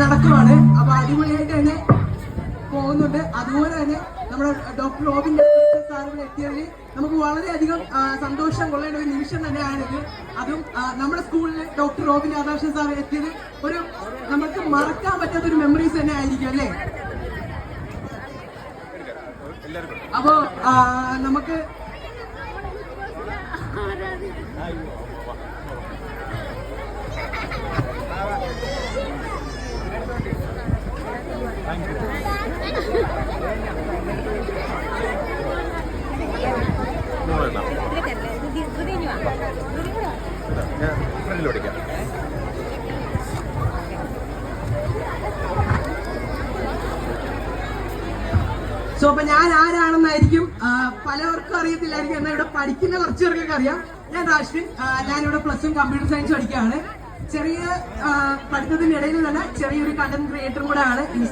നടക്കുവാണ്. അപ്പൊ അടിപൊളിയായിട്ട് തന്നെ പോകുന്നുണ്ട്. അതുപോലെ തന്നെ നമ്മുടെ ഡോക്ടർ റോബിൻ സാറുകൾ എത്തിയതിൽ നമുക്ക് വളരെയധികം സന്തോഷം കൊള്ളേണ്ട ഒരു നിമിഷം തന്നെയാണിത്. അതും നമ്മുടെ സ്കൂളിൽ ഡോക്ടർ റോബിൻ രാധാകൃഷ്ണൻ സാർ എത്തിയത് ഒരു നമുക്ക് മറക്കാൻ പറ്റാത്ത ഒരു മെമ്മറീസ് തന്നെ ആയിരിക്കും അല്ലേ? അപ്പോ നമുക്ക് സോ അപ്പൊ ഞാൻ ആരാണെന്നായിരിക്കും പലവർക്കും അറിയത്തില്ലായിരിക്കും. എന്നാൽ ഇവിടെ പഠിക്കുന്ന കുറച്ച് പേർക്കൊക്കെ അറിയാം. ഞാൻ രാഷ്ട്രീൻ ഞാനിവിടെ പ്ലസ് വൺ കമ്പ്യൂട്ടർ സയൻസ് പഠിക്കുകയാണ്. ചെറിയ ഇടയിൽ തന്നെ ചെറിയൊരു കണ്ടന്റ് ക്രിയേറ്ററും കൂടെ ആണ്.